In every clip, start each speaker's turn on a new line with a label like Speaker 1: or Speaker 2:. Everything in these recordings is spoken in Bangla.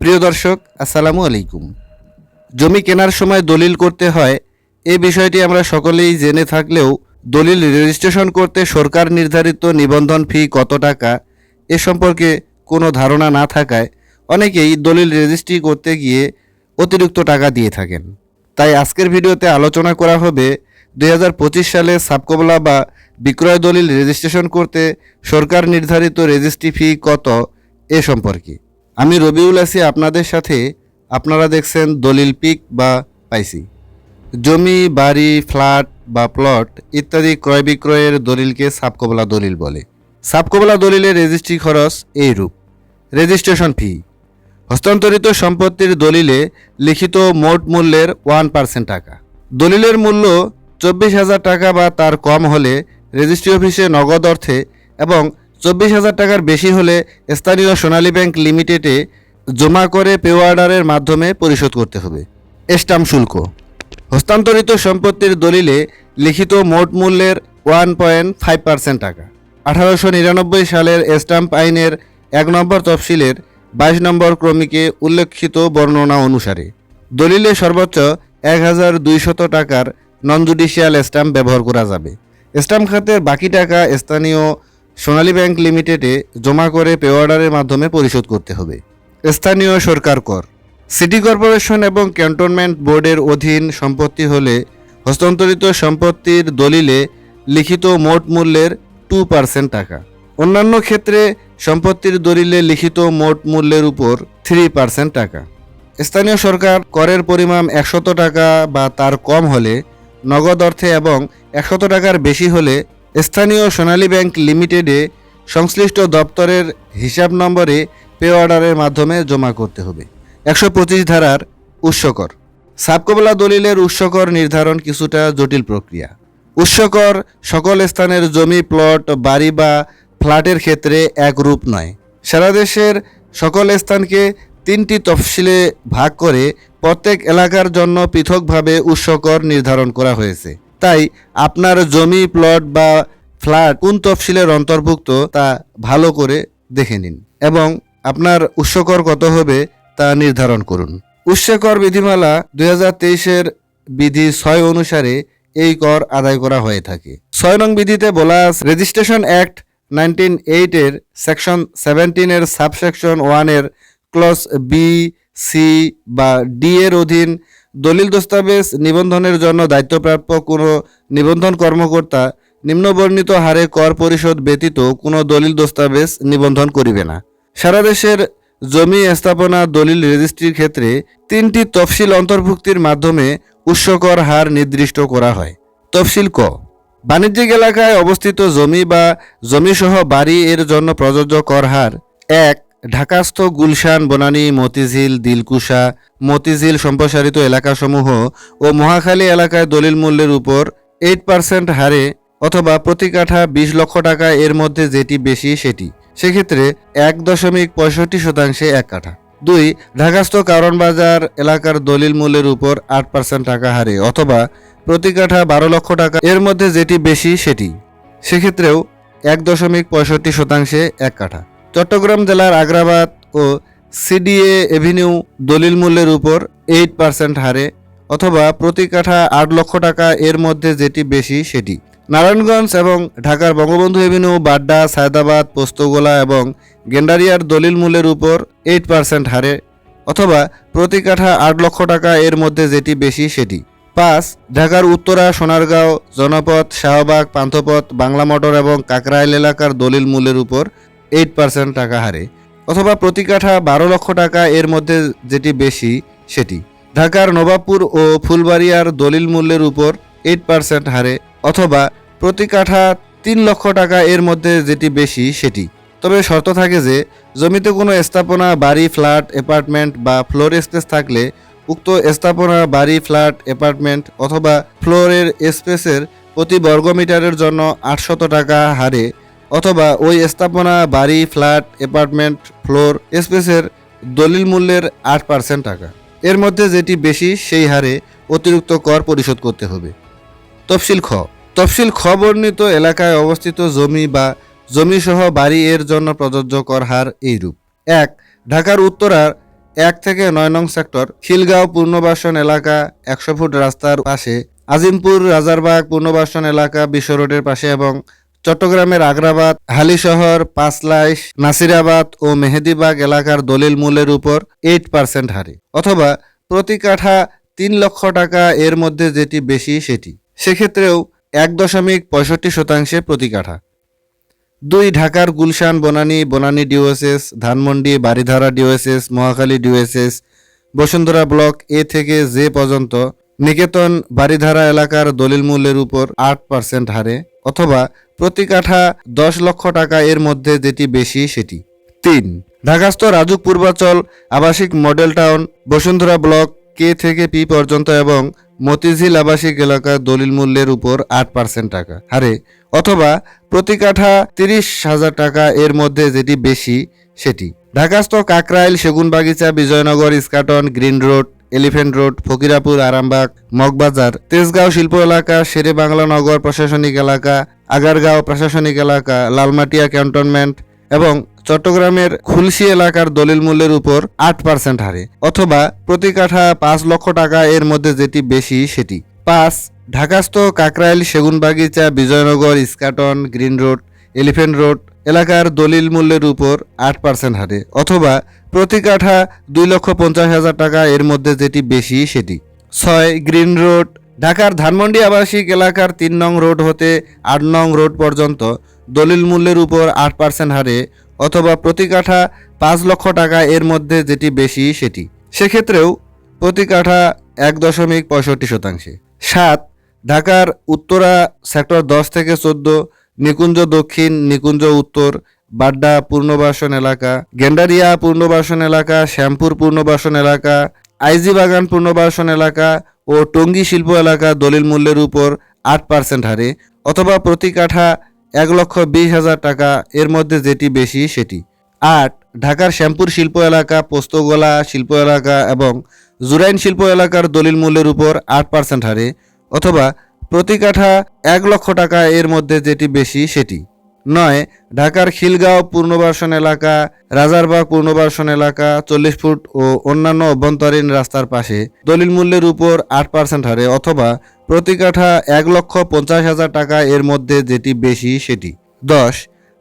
Speaker 1: প্রিয় দর্শক, আসসালামু আলাইকুম। জমি কেনার সময় দলিল করতে হয় এই বিষয়টি আমরা সকলেই জেনে থাকলেও দলিল রেজিস্ট্রেশন করতে সরকার নির্ধারিত নিবন্ধন ফি কত টাকা, এ সম্পর্কে কোনো ধারণা না থাকায় অনেকেই দলিল রেজিস্ট্রি করতে গিয়ে অতিরিক্ত টাকা দিয়ে থাকেন। তাই আজকের ভিডিওতে আলোচনা করা হবে দুই হাজার পঁচিশ সালে সাবকবলা বা বিক্রয় দলিল রেজিস্ট্রেশন করতে সরকার নির্ধারিত রেজিস্ট্রি ফি কত, এ সম্পর্কে। আমি রবিউল আসি আপনাদের সাথে, আপনারা দেখছেন দলিল পিক বা পাইসি। জমি, বাড়ি, ফ্ল্যাট বা প্লট ইত্যাদি ক্রয় বিক্রয়ের দলিলকে সাবকবলা দলিল বলে। সাবকবলা দলিলের রেজিস্ট্রি খরচ এইরূপ। Registration fee. হস্তান্তরিত সম্পত্তির দলিলে লিখিত মোট মূল্যের ওয়ান পার্সেন্ট টাকা। দলিলের মূল্য চব্বিশ হাজার টাকা বা তার কম হলে রেজিস্ট্রি অফিসে নগদ অর্থে এবং চব্বিশ হাজার টাকার বেশি হলে স্থানীয় সোনালী ব্যাংক লিমিটেডে জমা করে পে অর্ডারের মাধ্যমে পরিশোধ করতে হবে। স্টাম্প শুল্ক। হস্তান্তরিত সম্পত্তির দলিলে লিখিত মোট মূল্যের ওয়ান পয়েন্ট ফাইভ পার্সেন্ট টাকা। আঠারোশো নিরানব্বই সালের স্টাম্প আইনের এক নম্বর তফসিলের বাইশ নম্বর ক্রমিকে উল্লেখিত বর্ণনা অনুসারে দলিলে সর্বোচ্চ এক হাজার দুইশত টাকার নন জুডিশিয়াল স্ট্যাম্প ব্যবহার করা যাবে। স্ট্যাম্প খাতের বাকি টাকা স্থানীয় সোনালী ব্যাংক লিমিটেডে জমা করে পে অর্ডারের মাধ্যমে পরিশোধ করতে হবে। স্থানীয় সরকার কর। সিটি কর্পোরেশন এবং ক্যান্টনমেন্ট বোর্ডের অধীন সম্পত্তি হলে হস্তান্তরিত সম্পত্তির দলিলে লিখিত মোট মূল্যের টু পার্সেন্ট টাকা। অন্যান্য ক্ষেত্রে সম্পত্তির দলিলে লিখিত মোট মূল্যের উপর থ্রি পার্সেন্ট টাকা। স্থানীয় সরকার করের পরিমাণ একশত টাকা বা তার কম হলে, নগদ অর্থে এবং একশত টাকার বেশি হলে স্থানীয় সোনালী ব্যাংক লিমিটেডে সংশ্লিষ্ট দপ্তরের হিসাব নম্বরে পে অর্ডারের মাধ্যমে জমা করতে হবে। একশো পঁচিশ ধারার উৎসকর। সাবকবলা দলিলের উৎসকর নির্ধারণ কিছুটা জটিল প্রক্রিয়া। উৎসকর সকল স্থানের জমি, প্লট, বাড়ি বা ফ্ল্যাটের ক্ষেত্রে একরূপ নয়। সারা দেশের সকল স্থানকে তিনটি তফসিলে ভাগ করে প্রত্যেক এলাকার জন্য পৃথকভাবে উৎসকর নির্ধারণ করা হয়েছে। তাই আপনার জমি প্লট বা ফ্ল্যাট কোন তফসিলের অন্তর্ভুক্ত তা ভালো করে দেখে নিন এবং আপনার উৎসকর কত হবে তা নির্ধারণ করুন। উৎসকর বিধিমালা দুই হাজার তেইশের বিধি ছয় অনুসারে এই কর আদায় করা হয়ে থাকে। ছয় নং বিধিতে বলা রেজিস্ট্রেশন অ্যাক্ট নাইনটিন এইটের সেকশন সেভেন্টিনের সাবসেকশন ওয়ানের ক্লস বি সি বা ডি এর অধীন দলিল দস্তাবেজ নিবন্ধনের জন্য দায়িত্বপ্রাপ্য কোনো নিবন্ধন কর্মকর্তা নিম্নবর্ণিত হারে কর পরিশোধ ব্যতীত কোনো দলিল দস্তাবেজ নিবন্ধন করিবে না। সারা দেশের জমি স্থাপনা দলিল রেজিস্ট্রির ক্ষেত্রে তিনটি তফসিল অন্তর্ভুক্তির মাধ্যমে উৎসকর হার নির্দিষ্ট করা হয়। তফসিল ক। বাণিজ্যিক এলাকায় অবস্থিত জমি বা জমিসহ বাড়ি এর জন্য প্রযোজ্য কর হার। এক। ঢাকাস্থ গুলশান, বনানী, মতিঝিল, দিলকুশা, মতিঝিল সম্প্রসারিত এলাকাসমূহ ও মহাখালী এলাকায় দলিল মূল্যের উপর এইট পার্সেন্ট হারে অথবা প্রতি কাঠা বিশ লক্ষ টাকা এর মধ্যে যেটি বেশি সেটি। সেক্ষেত্রে এক দশমিক পঁয়ষট্টি শতাংশে এক কাঠা। দুই, ঢাকাস্থ কারণ বাজার এলাকার দলিল মূল্যের উপর আট পার্সেন্ট টাকা হারে অথবা প্রতি কাঠা বারো লক্ষ টাকা এর মধ্যে যেটি বেশি সেটি। সেক্ষেত্রেও এক দশমিক পঁয়ষট্টি শতাংশে এক কাঠা। চট্টগ্রাম জেলার আগ্রাবাদ ও সিডিএ এভিনিউ দলিল মূল্যের উপর এইট পার্সেন্ট হারে অথবা প্রতি কাঠা আট লক্ষ টাকা এর মধ্যে যেটি বেশি সেটি। নারায়ণগঞ্জ এবং ঢাকার বঙ্গবন্ধু এভিনিউ, বাড্ডা, সায়দাবাদ, পোস্তগোলা এবং গেন্ডারিয়ার দলিল মূল্যের উপর এইট পার্সেন্ট হারে অথবা প্রতি কাঠা আট লক্ষ টাকা এর মধ্যে যেটি বেশি সেটি। পাঁচ, ঢাকার উত্তরা, সোনারগাঁও জনপথ শাহবাগ, পান্থপথ বাংলা মোটর এবং কাকরাইল এলাকার দলিল মূল্যের উপর এইট পার্সেন্ট টাকা হারে, অথবা প্রতি কাঠা বারো লক্ষ টাকা এর মধ্যে যেটি বেশি, সেটি। ঢাকার নবাবপুর ও ফুলবাড়িয়ার দলিল মূল্যের উপর এইট পার্সেন্ট হারে, অথবা প্রতি কাঠা তিন লক্ষ টাকা এর মধ্যে যেটি বেশি, সেটি। তবে শর্ত থাকে যে, জমিতে কোনো স্থাপনা, বাড়ি, ফ্ল্যাট, অ্যাপার্টমেন্ট বা ফ্লোর স্পেস থাকলে উক্ত স্থাপনা, বাড়ি, ফ্ল্যাট, অ্যাপার্টমেন্ট অথবা ফ্লোরের স্পেসের প্রতি বর্গমিটারের জন্য আটশত টাকা হারে অথবা ওই স্থাপনা, বাড়ি, ফ্ল্যাট, অ্যাপার্টমেন্ট, ফ্লোর, স্পেসের দলিল মূল্যের আট পার্সেন্ট টাকা। এর মধ্যে যেটি বেশি, সেই হারে অতিরিক্ত কর পরিশোধ করতে হবে। তফসিল খ। তফসিল খ বর্ণিত এলাকায় অবস্থিত জমি বা জমিসহ বাড়ি এর জন্য প্রযোজ্য কর হার এইরূপ। এক, ঢাকার উত্তরার এক থেকে নয় নং সেক্টর, খিলগাঁও পুনর্বাসন এলাকা একশো ফুট রাস্তার পাশে, আজিমপুর, রাজারবাগ পুনর্বাসন এলাকা বিশ্ব রোডের পাশে এবং চট্টগ্রামের আগ্রাবাদ, হালিশহর, পাঁচলাইশ, নাসিরাবাদ ও মেহেদিবাগ এলাকার দলিল মূল্যের উপর এইট পার্সেন্ট হারে অথবা প্রতি কাঠা তিন লক্ষ টাকা এর মধ্যে যেটি বেশি সেটি। সেক্ষেত্রেও এক দশমিক পঁয়ষট্টি শতাংশে প্রতি কাঠা। দুই, ঢাকার Gulshan, Banani Banani DOHS, Dhanmondi, Baridhara DOHS, Mohakhali DOHS, Bashundhara block A থেকে জে পর্যন্ত নিকেতন বারিধারা এলাকার দলিল মূল্যের উপর আট পার্সেন্ট হারে অথবা প্রতি কাঠা দশ লক্ষ টাকা এর মধ্যে যেটি বেশি সেটি। তিন, ঢাকাস্থ রাজুক পূর্বাচল আবাসিক model town Bashundhara block K থেকে পি পর্যন্ত এবং মতিঝিল আবাসিক এলাকার দলিল মূল্যের উপর আট পার্সেন্ট টাকা হারে অথবা প্রতি কাঠা তিরিশ হাজার টাকা এর মধ্যে যেটি বেশি সেটি। ঢাকাস্থ Kakrail Segunbagicha Bijoynagar Eskaton green road elephant road, Fakirapool, Arambagh, Moghbazar, Tejgaon শিল্প এলাকা শেরে বাংলা নগর প্রশাসনিক এলাকা, আগারগাঁও প্রশাসনিক এলাকা, লালমাটিয়া ক্যান্টনমেন্ট এবং চট্টগ্রামের খুলশি এলাকার দলিল মূল্যের উপর আট পার্সেন্ট হারে অথবা প্রতি কাঠা পাঁচ লক্ষ টাকা এর মধ্যে যেটি বেশি, সেটি। পাঁচ, ঢাকাস্থ Kakrail Segunbagicha, Bijoynagar, Eskaton, green road, elephant road এলাকার দলিল মূল্যের উপর আট পার্সেন্ট হারে, অথবা প্রতি কাঠা দুই লক্ষ পঞ্চাশ হাজার টাকা, এর মধ্যে যেটি বেশি, সেটি। ছয় গ্রিন রোড, ঢাকার ধানমন্ডি আবাসিক এলাকার তিন নং রোড হতে আট নং রোড পর্যন্ত দলিল মূল্যের উপর আট পার্সেন্ট হারে, অথবা প্রতি কাঠা পাঁচ লক্ষ টাকা, এর মধ্যে যেটি বেশি, সেটি। সেক্ষেত্রেও প্রতি কাঠা এক দশমিক পঁয়ষট্টি শতাংশে। সাত, ঢাকার উত্তরা সেক্টর দশ থেকে চোদ্দ নিকুঞ্জ দক্ষিণ, নিকুঞ্জ উত্তর, বাড্ডা পূর্ণবাসন এলাকা, গেন্ডারিয়া পূর্ণবাসন এলাকা, শ্যামপুর পূর্ণবাসন এলাকা, আইজি বাগান পূর্ণবাসন এলাকা ও টঙ্গী শিল্প এলাকা দলিল মূল্যের উপর আট পার্সেন্ট হারে অথবা প্রতি কাঠা এক লক্ষ বিশ হাজার টাকা, এর মধ্যে যেটি বেশি সেটি। আট, ঢাকার শ্যামপুর শিল্প এলাকা, পোস্তগোলা শিল্প এলাকা এবং জুরাইন শিল্প এলাকার দলিল মূল্যের উপর আট পার্সেন্ট হারে অথবা প্রতি কাঠা এক লক্ষ টাকা এর মধ্যে যেটি বেশি, সেটি। নয়, ঢাকার খিলগাঁও পূর্ণবাসন এলাকা, রাজারবাগ পূর্ণবাসন এলাকা, চল্লিশ ফুট ও অন্যান্য অভ্যন্তরীণ রাস্তার পাশে দলিল মূল্যের উপর আট পার্সেন্ট হারে অথবা প্রতি কাঠা এক লক্ষ পঞ্চাশ হাজার টাকা এর মধ্যে যেটি বেশি, সেটি। দশ,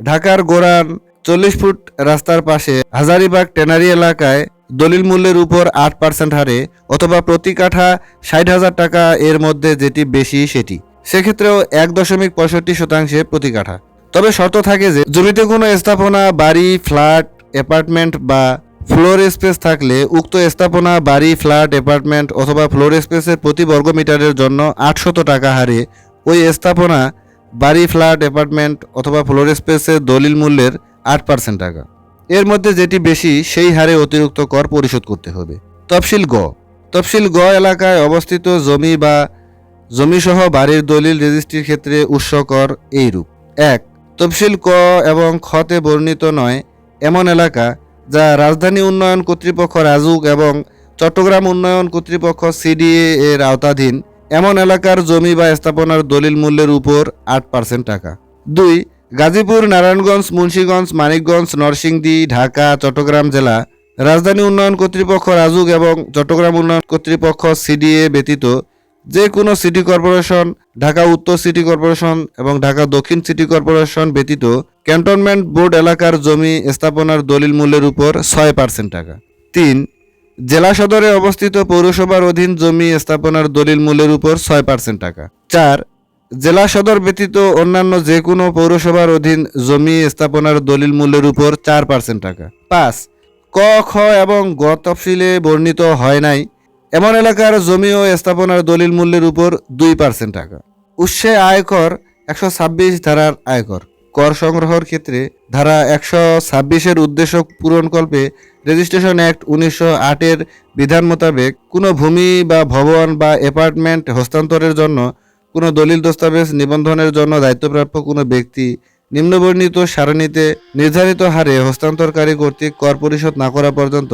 Speaker 1: ঢাকার গোরান চল্লিশ ফুট রাস্তার পাশে হাজারিবাগ টেনারি এলাকায় দলিল মূল্যের উপর আট পার্সেন্ট হারে অথবা প্রতি কাঠা ষাট হাজার টাকা এর মধ্যে যেটি বেশি, সেটি। সেক্ষেত্রেও এক দশমিক পঁয়ষট্টি শতাংশে প্রতি কাঠা। তবে শর্ত থাকে যে, জমিতে কোনো স্থাপনা, বাড়ি, ফ্ল্যাট, অ্যাপার্টমেন্ট বা ফ্লোর স্পেস থাকলে উক্ত স্থাপনা, বাড়ি, ফ্ল্যাট, অ্যাপার্টমেন্ট অথবা ফ্লোর স্পেসের প্রতি বর্গমিটারের জন্য আটশত টাকা হারে ওই স্থাপনা, বাড়ি, ফ্ল্যাট, অ্যাপার্টমেন্ট অথবা ফ্লোর স্পেসের দলিল মূল্যের আট পার্সেন্ট টাকা। এর মধ্যে যেটি বেশি, সেই হারে অতিরিক্ত কর পরিশোধ করতে হবে। তফসিল গ। তফসিল গ এলাকায় অবস্থিত জমি বা জমিসহ বাড়ির দলিল রেজিস্ট্রির ক্ষেত্রে উৎস কর এইরূপ। এক, তফসিল ক এবং খতে বর্ণিত নয় এমন এলাকা যা রাজধানী উন্নয়ন কর্তৃপক্ষ রাজুক এবং চট্টগ্রাম উন্নয়ন কর্তৃপক্ষ সিডিএ এর আওতাধীন এমন এলাকার জমি বা স্থাপনার দলিল মূল্যের উপর আট পার্সেন্ট টাকা। দুই গাজীপুর, নারায়ণগঞ্জ, মুন্সীগঞ্জ, মানিকগঞ্জ, নরসিংদী, ঢাকা, চট্টগ্রাম জেলা। রাজধানী উন্নয়ন কর্তৃপক্ষ রাজুক এবং চট্টগ্রাম উন্নয়ন কর্তৃপক্ষ সিডিএ ব্যতীত যে কোনো সিটি কর্পোরেশন, ঢাকা উত্তর সিটি কর্পোরেশন এবং ঢাকা দক্ষিণ সিটি কর্পোরেশন ব্যতীত ক্যান্টনমেন্ট বোর্ড এলাকার জমি স্থাপনার দলিল মূল্যের উপর ছয় পার্সেন্ট টাকা। তিন, জেলা সদরে অবস্থিত পৌরসভার অধীন জমি স্থাপনার দলিল মূল্যের উপর ছয় পার্সেন্ট টাকা। চার জেলা সদর ব্যতীত অন্যান্য যে কোনো পৌরসভার অধীন জমি স্থাপনার দলিল মূল্যের উপর চার পার্সেন্ট টাকা। পাঁচ, ক, খ এবং গ তফসিলে বর্ণিত হয় নাই। এমন এলাকার জমি ও স্থাপনার দলিল মূল্যের উপর দুই পার্সেন্ট টাকা। উৎসে আয়কর একশো ছাব্বিশ ধারার আয়কর। কর সংগ্রহের ক্ষেত্রে ধারা একশো ছাব্বিশের উদ্দেশ্য পূরণকল্পে রেজিস্ট্রেশন অ্যাক্ট উনিশশো আটের বিধান মোতাবেক কোনো ভূমি বা ভবন বা অ্যাপার্টমেন্ট হস্তান্তরের জন্য কোনো দলিল দস্তাবেজ নিবন্ধনের জন্য দায়িত্বপ্রাপ্য কোনো ব্যক্তি নিম্নবর্ণিত সারণীতে নির্ধারিত হারে হস্তান্তরকারী কর্তৃক কর পরিশোধ না করা পর্যন্ত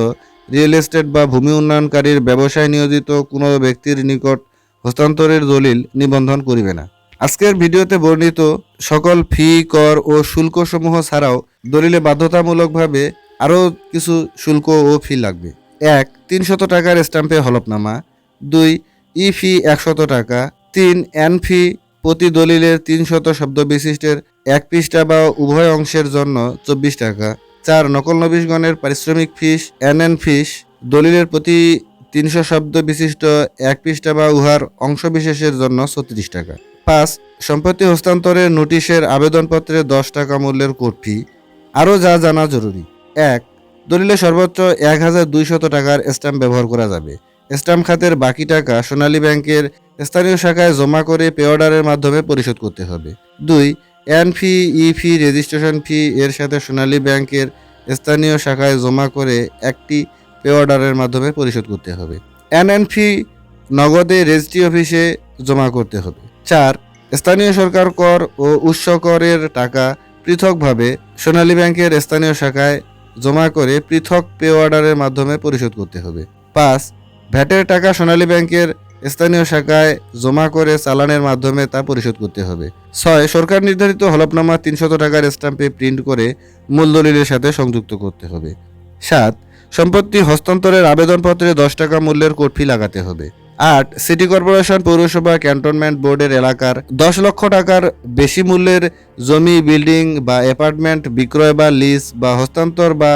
Speaker 1: রিয়েল এস্টেট বা ভূমি উন্নয়নকারীর ব্যবসায় নিয়োজিত কোনো ব্যক্তির নিকট হস্তান্তরের দলিল নিবন্ধন করিবে না। আজকের ভিডিওতে বর্ণিত সকল ফি, কর ও শুল্কসমূহ ছাড়াও দলিলে বাধ্যতামূলকভাবে আরও কিছু শুল্ক ও ফি লাগবে। এক, তিনশত টাকার স্ট্যাম্পে হলফনামা। দুই, ই ফি একশত টাকা। তিন এন ফি প্রতি দলিলের তিনশত শব্দ বিশিষ্টের এক পৃষ্ঠা বা উভয় অংশের জন্য চব্বিশ টাকা। চার, নকল নবিশগণের পারিশ্রমিক ফিস এন এন ফিস, দলিলের প্রতি তিনশো শব্দ বিশিষ্ট এক পৃষ্ঠা বা উহার অংশবিশেষের জন্য ছত্রিশ টাকা। পাঁচ, সম্পত্তি হস্তান্তরের নোটিশের আবেদনপত্রে দশ টাকা মূল্যের কোর্ট ফি। আরও যা জানা জরুরি। এক, দলিলে সর্বোচ্চ এক হাজার দুইশত টাকার স্ট্যাম্প ব্যবহার করা যাবে। স্ট্যাম্প খাতের বাকি টাকা সোনালী ব্যাংকের স্থানীয় শাখায় জমা করে পে অর্ডারের মাধ্যমে পরিশোধ করতে হবে। দুই এন ফি ই ফি রেজিস্ট্রেশন ফি এর সাথে সোনালী ব্যাংকের স্থানীয় শাখায় জমা করে একটি পে অর্ডারের মাধ্যমে পরিশোধ করতে হবে। এন এন ফি নগদে রেজিস্ট্রি অফিসে জমা করতে হবে। চার, স্থানীয় সরকার কর ও উৎস করের টাকা পৃথকভাবে সোনালী ব্যাংকের স্থানীয় শাখায় জমা করে পৃথক পে অর্ডারের মাধ্যমে পরিশোধ করতে হবে। পাঁচ, ভ্যাটের টাকা সোনালী ব্যাংকের স্থানীয় শাখায় জমা করে চালানের মাধ্যমে তা পরিশোধ করতে হবে। ছয়, সরকার নির্ধারিত হলফনামা তিনশত টাকার স্ট্যাম্পে প্রিন্ট করে মূল দলিলের সাথে সংযুক্ত করতে হবে। সাত, সম্পত্তি হস্তান্তরের আবেদনপত্রে দশ টাকা মূল্যের ফি লাগাতে হবে। আট, সিটি কর্পোরেশন পৌরসভা ক্যান্টনমেন্ট বোর্ডের এলাকার দশ লক্ষ টাকার বেশি মূল্যের জমি, বিল্ডিং বা অ্যাপার্টমেন্ট বিক্রয় বা লিজ বা হস্তান্তর বা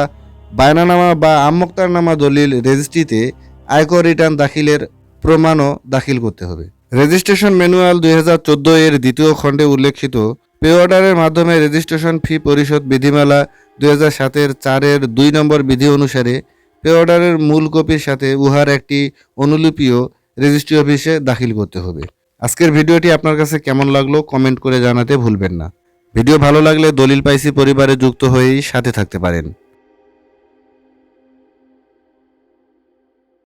Speaker 1: বায়নানামা বা আমোক্তারনামা দলিল রেজিস্ট্রিতে আয়কর রিটার্ন দাখিলের প্রমাণও দাখিল করতে হবে। রেজিস্ট্রেশন ম্যানুয়াল দুই হাজার চোদ্দ এর দ্বিতীয় খণ্ডে উল্লেখিত পে অর্ডারের মাধ্যমে রেজিস্ট্রেশন ফি পরিশোধ বিধিমালা দুই হাজার সাতের চারের দুই নম্বর বিধি অনুসারে পে অর্ডারের মূল কপির সাথে উহার একটি অনুলিপিও রেজিস্ট্রি অফিসে দাখিল করতে হবে। আজকের ভিডিওটি আপনার কাছে কেমন লাগল কমেন্ট করে জানাতে ভুলবেন না। ভিডিও ভালো লাগলে দলিল পাইসি পরিবারে যুক্ত হয়েই সাথে থাকতে পারেন।